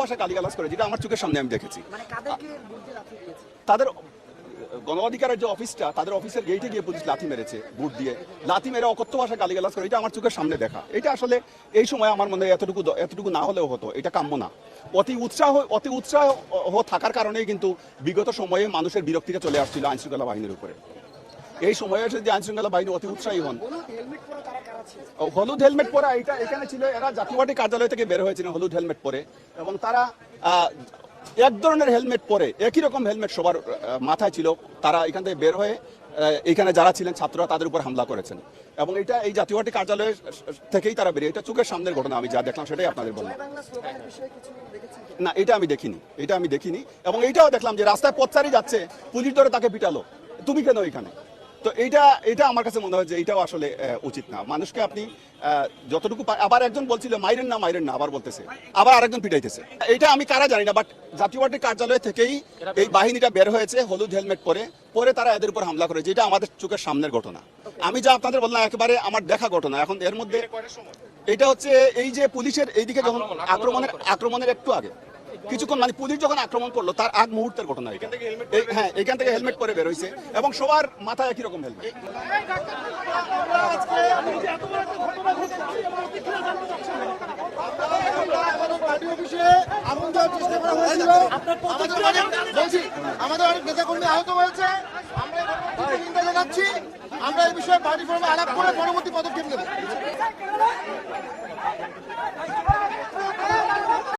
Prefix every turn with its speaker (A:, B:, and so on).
A: ভাষা গালিগালাজ করে যেটা আমার চোখের সামনে আমি দেখেছি।
B: মানে
A: তাদের গণ অধিকারের যে অফিসটা তাদের অফিসের গেটে গিয়ে পুলিশ লাথি মেরেছে বুট দিয়ে। লাথি মেরে অকথ্য ভাষা গালিগালাজ করে এটা আমার চোখের সামনে দেখা। এটা আসলে এই সময় আমার মনে হয় এতটুকু এতটুকু না হলেও হতো এটা কাম্য না। অতি উৎসাহ অতি উৎসাহ থাকার কারণেই কিন্তু বিগত সময়ে মানুষের বিরক্তিটা চলে আসছিল আইনশৃঙ্খলা বাহিনীর উপরে। এই সময়ে এসে যে আইন শৃঙ্খলা বাহিনী অতি উৎসাহী হন
B: হলুদ হেলমেট পরে
A: এটা এখানে ছিল এরা জাতীয় পার্টি কার্যালয় থেকে বের হয়েছিলেন হলুদ হেলমেট পরে। এবং তারা এক ধরনের হেলমেট পরে একই রকম হেলমেট সবার মাথায় ছিল। তারা এখান থেকে বের হয়ে এখানে যারা ছিলেন ছাত্ররা তাদের উপর হামলা করেছেন। এবং এটা এই জাতীয় পার্টি কার্যালয় থেকেই তারা বেরিয়ে এটা চোখের সামনের ঘটনা আমি যা দেখলাম সেটাই আপনাদের বললাম? না এটা আমি দেখিনি এটা আমি দেখিনি। এবং এইটাও দেখলাম যে রাস্তায় পথচারী যাচ্ছে পুলিশ ধরে তাকে পিটালো। তুমি কেন এখানে? তো এইটা এটা আমার কাছে মনে হয় যে এটাও আসলে উচিত না। মানুষকে আপনি যতটুকু আবার একজন বলছিল মাইরেন না মাইরেন না আবার বলতেছে। আবার আরেকজন পিটাইতেছে। এটা আমি কারা জানি না বাট জাতীয় পার্টির কার্যালয় থেকেই এই বাহিনীটা বের হয়েছে হলুদ হেলমেট পরে। পরে তারা এদের উপর হামলা করে যেটা আমাদের চোখের সামনের ঘটনা। আমি যা আপনাদের বললাম একেবারে আমার দেখা ঘটনা। এখন এর মধ্যে এটা হচ্ছে এই যে পুলিশের এইদিকে যখন আক্রমণের আক্রমণের একটু আগে। কিছুক্ষণ মানে পুলিশ যখন আক্রমণ করল তার আগ মুহূর্তের ঘটনা হ্যাঁ এখান থেকে হেলমেট পরে বের হয়েছে এবং সবার মাথায় একই রকম হেলমেট
C: আমাদের অনেক আহত হয়েছে। আমরা জানাচ্ছি। আমরা এই বিষয়ে পার্টি ফর্মে আলাপ করে পরবর্তী পদক্ষেপ নেব।